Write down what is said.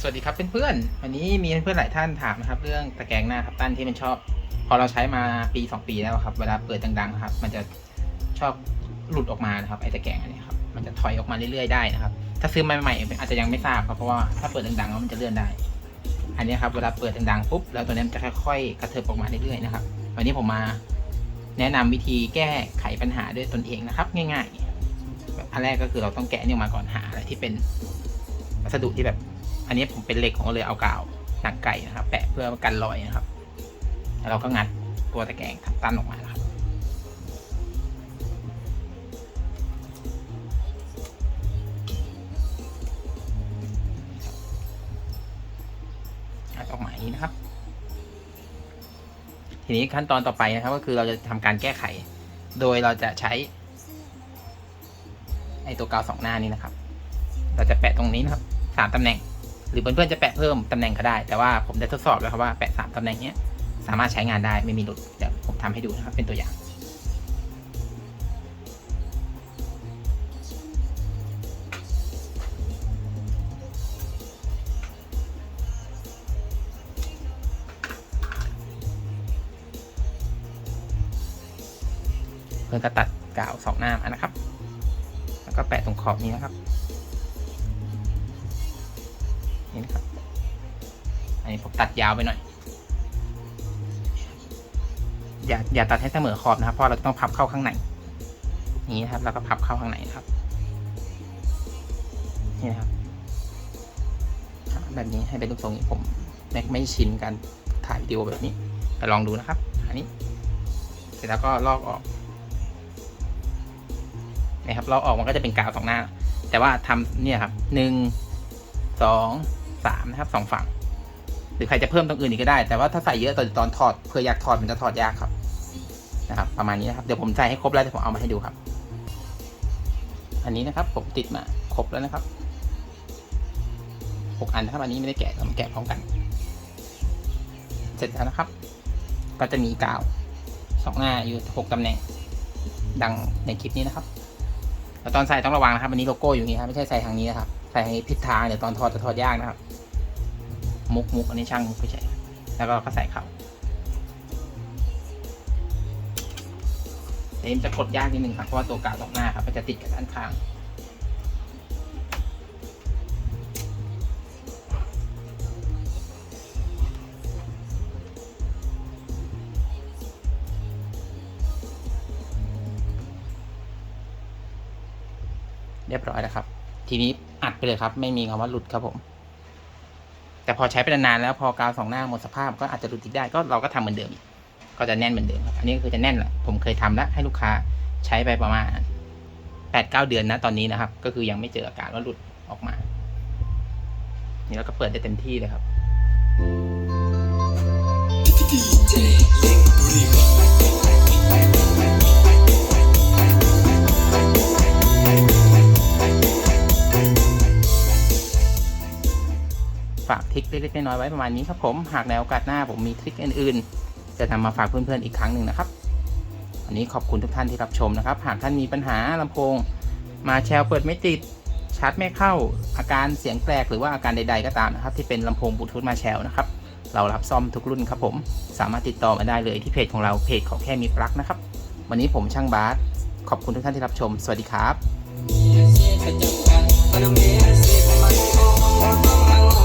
สวัสดีครับเพื่อนๆวันนี้มีเพื่อนๆหลายท่านถามนะครับ เรื่องตะแกรงหน้าครับตั้นที่มันชอบ พอเราใช้มาปีสองปีแล้วครับ เวลาเปิดดังๆครับ มันจะชอบหลุดออกมานะครับไอ้ตะแกรงอันนี้ครับมันจะถอยออกมาเรื่อยๆได้นะครับ ถ้าซื้อมาใหม่ๆอาจจะยังไม่ทราบครับเพราะว่าถ้าเปิดดังๆแล้วมันจะเลื่อนได้ อันนี้ครับเวลาเปิดดังๆปุ๊บแล้วตัวนี้มันจะค่อยๆกระเถิบออกมาเรื่อยๆนะครับวันนี้ผมมาแนะนำวิธีแก้ไขปัญหาด้วยตนเองนะครับ ง่าย ๆ อันแรกก็คือเราต้องแกะนี่ออกมาก่อนหาอะไรที่เป็นวัสดุที่แบบ อันนี้ผมเป็นเหล็กของเลยเอากาวหนังไก่นะครับ แปะเพื่อกันรอยนะครับ แล้วเราก็งัดตัวตะแกรงทับตั้นออกมาครับงัดออกมาอย่างนี้นะครับ ทีนี้ขั้นตอนต่อไปนะครับ ก็คือเราจะทำการแก้ไข โดยเราจะใช้ไอตัวกาวสองหน้านี้นะครับ เราจะแปะตรงนี้นะครับสามตำแหน่ง หรือเพื่อนๆจะแปะเพิ่มตำแหน่งก็ได้ แต่ว่าผมได้ทดสอบแล้วครับว่าแปะสามตำแหน่งเนี้ยสามารถใช้งานได้ไม่มีหลุดเดี๋ยวผมทำให้ดูนะครับเป็นตัวอย่างเพื่อนก็ตัดกาวสองหน้ามานะครับ แล้วก็แปะตรงขอบนี้นะครับ นี่นะครับ อันนี้ผมตัดยาวไปหน่อย อย่าอย่าตัดให้เสมอขอบนะครับ เพราะเราต้องพับเข้าข้างในนี้นะครับ แล้วก็พับเข้าข้างในนะครับ นี่นะครับ แบบนี้ให้เป็นรูปทรงนี้ผมไม่ไม่ชินการถ่ายวิดีโอแบบนี้แต่ลองดูนะครับ อันนี้ เสร็จแล้วก็ลอกออกนะครับลอกออกมันก็จะเป็นกาวสองหน้า แต่ว่าทำเนี่ยครับหนึ่ง สองสามนะครับสองฝั่ง หรือใครจะเพิ่มตรงอื่นอีกก็ได้ แต่ว่าถ้าใส่เยอะตอนตอนถอดเพื่ออยากถอดมันจะถอดยากครับนะครับประมาณนี้นะครับเดี๋ยวผมใส่ให้ครบแล้วเดี๋ยวผมเอามาให้ดูครับ อันนี้นะครับผมติดมาครบแล้วนะครับหกอันนะครับอันนี้ไม่ได้แกะเรามาแกะพร้อมกันเสร็จแล้วนะครับ ก็จะมีกาวสองหน้าอยู่หกตำแหน่ง ดังในคลิปนี้นะครับแล้วตอนใส่ต้องระวังนะครับอันนี้โลโก้อยู่นี่ครับไม่ใช่ใส่ทางนี้นะครับ ส่ผิดทางเดี๋ยวตอนถอดจะถอดยากนะครับ มุกมุกอันนี้ช่างมุกไม่ใช่แล้วก็ก็ใส่เขาเอ็มจะกดยากนิดนึงครับเพราะว่าตัวกาวตรงหน้าครับมันจะติดกับด้านข้างเรียบร้อยแล้วครับ ทีนี้อัดไปเลยครับ ไม่มีคำว่าหลุดครับผม แต่พอใช้ไปนานแล้วพอกาวสองหน้าหมดสภาพก็อาจจะหลุดอีกได้ก็เราก็ทำเหมือนเดิม ก็จะแน่นเหมือนเดิมครับอันนี้ก็คือจะแน่นแหละผมเคยทำแล้วให้ลูกค้าใช้ไปประมาณแปดเก้าเดือนนะตอนนี้นะครับ ก็คือยังไม่เจออาการว่าหลุดออกมา นี่เราก็เปิดได้เต็มที่เลยครับ ฝากทริคเล็กๆน้อยๆไว้ประมาณนี้ครับผม หากในโอกาสหน้าผมมีทริคอื่นๆ จะนำมาฝากเพื่อนๆอีกครั้งหนึ่งนะครับวันนี้ขอบคุณทุกท่านที่รับชมนะครับ หากท่านมีปัญหาลำโพง มาแชร์เปิดไม่ติดชาร์จไม่เข้าอาการเสียงแตกหรือว่าอาการใดๆก็ตามนะครับ ที่เป็นลำโพงบลูทูธมาแชร์นะครับเรารับซ่อมทุกรุ่นครับผม สามารถติดต่อมาได้เลยที่เพจของเราเพจของแค่มีปลั๊กนะครับ วันนี้ผมช่างบาสขอบคุณทุกท่านที่รับชม สวัสดีครับ